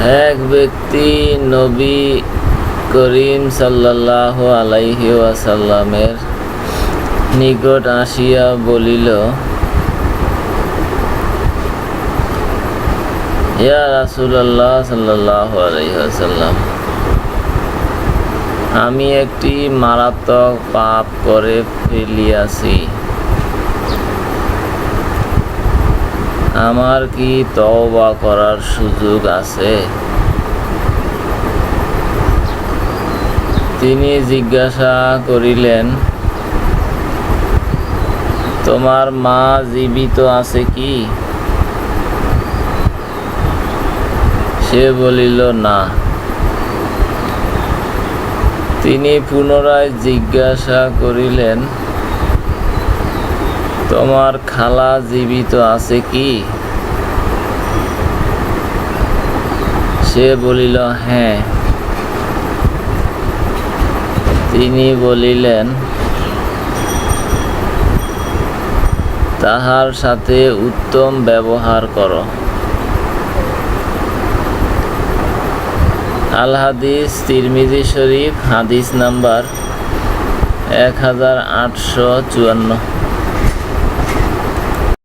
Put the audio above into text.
এক ব্যক্তি নবী করিম সাল্লাহ আলাইহি ওয়াসাল্লামের নিকট আসিয়া বলিল, ইয়া রাসূলুল্লাহ সাল্লাল্লাহু আলাইহি ওয়াসাল্লাম, আমি একটি মারাত্মক পাপ করে ফেলিয়াছি। আমার কি তওবা করার সুযোগ আছে? তিনি জিজ্ঞাসা করিলেন, তোমার মা জীবিত আছে কি? সে বলিল, না। তিনি পুনরায় জিজ্ঞাসা করিলেন তোমার খালা জীবিত আছে কি? সে বলিল হ্যাঁ। তিনি বলিলেন, তাহার সাথে উত্তম ব্যবহার করো। আল হাদিস তিরমিজি শরীফ, হাদিস নাম্বার এক হাজার আটশো চুয়ান্ন।